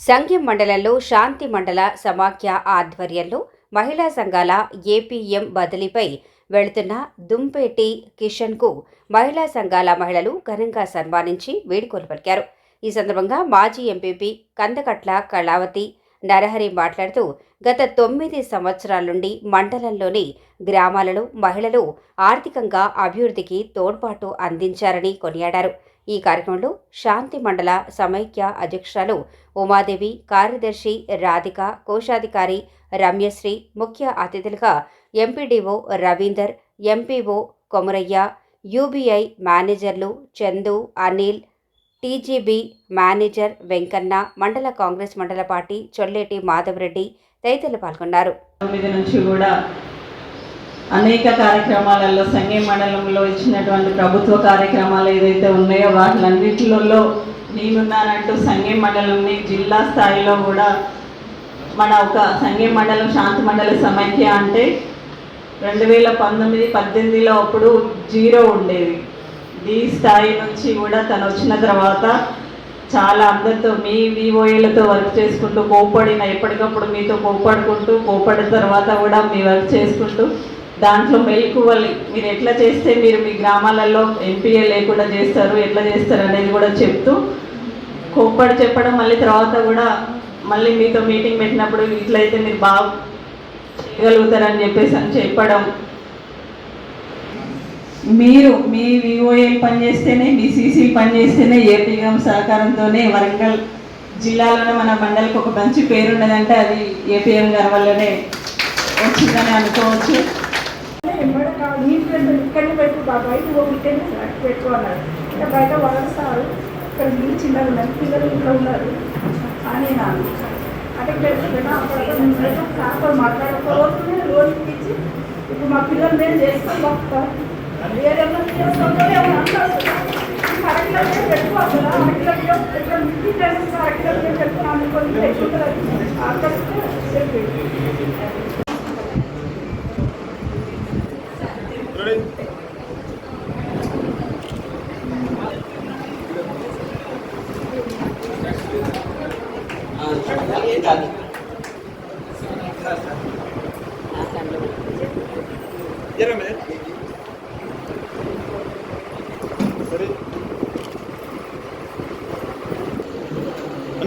సంఘం మండలంలో శాంతి మండల సమాఖ్య ఆధ్వర్యంలో మహిళా సంఘాల ఏపీఎం బదిలీపై వెళుతున్న దుంపేటి కిషన్కు మహిళా సంఘాల మహిళలు ఘనంగా సన్మానించి వేడుకలు పలికారు ఈ సందర్భంగా మాజీ ఎంపీపీ కందకట్ల కళావతి నరహరి మాట్లాడుతూ గత తొమ్మిది సంవత్సరాల నుండి మండలంలోని గ్రామాలలో మహిళలు ఆర్థికంగా అభివృద్ధికి తోడ్పాటు అందించారని కొనియాడారు. ఈ కార్యక్రమంలో శాంతి మండల సమైక్య అధ్యక్షురాలు ఉమాదేవి కార్యదర్శి రాధిక కోశాధికారి రమ్యశ్రీ ముఖ్య అతిథులుగా MPDO Ravinder MPO Komaraiah UBI మేనేజర్లు చందు అనిల్ టీజీబీ మేనేజర్ వెంకన్న మండల కాంగ్రెస్ మండల పార్టీ చొల్లేటి మాధవరెడ్డి తదితరులు పాల్గొన్నారు. నుంచి కూడా అనేక కార్యక్రమాలలో సంఘం మండలంలో ఇచ్చినటువంటి ప్రభుత్వ కార్యక్రమాలు ఏదైతే ఉన్నాయో వాటిలన్నిటిలో నేనున్నానంటూ సంఘం మండలంని జిల్లా స్థాయిలో కూడా మన ఒక సంఘం మండలం శాంతి మండలి సమైక్య అంటే రెండు వేల పంతొమ్మిది పద్దెనిమిదిలో అప్పుడు జీరో ఉండేది. ఈ స్థాయి నుంచి కూడా తను వచ్చిన తర్వాత చాలా అందరితో మీ విఓఏలతో వర్క్ చేసుకుంటూ కోపడిన ఎప్పటికప్పుడు మీతో కోపడుకుంటూ కోపడిన తర్వాత కూడా మీ వర్క్ చేసుకుంటూ దాంట్లో మెలకువలు మీరు ఎట్లా చేస్తే మీరు మీ గ్రామాలలో ఎంపీఏ లేకుండా చేస్తారు ఎట్లా చేస్తారు అనేది కూడా చెప్తూ కోప్పడి చెప్పడం మళ్ళీ తర్వాత కూడా మళ్ళీ మీతో మీటింగ్ పెట్టినప్పుడు ఇట్లయితే మీరు బాగా చేయగలుగుతారని చెప్పేసి అని చెప్పడం. మీరు మీ విఓఏ పనిచేస్తేనే మీ సీసీ పనిచేస్తేనే ఏపీఎం సహకారంతోనే వరంగల్ జిల్లాలోనే మన మండలికి ఒక మంచి పేరు ఉన్నదంటే అది ఏపీఎం గారి వల్లనే వచ్చిందని అనుకోవచ్చు. ఇక్కడిని పెట్టు బాబాయ్ పోగిట్టేనే పెట్టు అన్నారు ఇంకా బయట వలసారు ఇక్కడ నీళ్ళు చిన్నగా ఉన్నారు పిల్లలు ఇంట్లో ఉన్నారు. అని నాకు అంటే పెట్టుకున్నా అప్పుడు సార్ రోజుకి ఇచ్చి ఇప్పుడు మా పిల్లలు మేము చేసుకొని పోతాం వేరే అరకిలో పెట్టుకోవాలి అరకిలో అరకిలో పెట్టుకున్నాను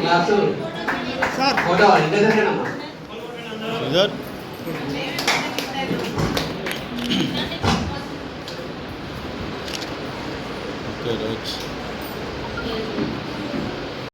క్లాప్స్ సార్ ఫోటో ఇంటి దగ్గరేనమ్మా సార్ ఓకే రైట్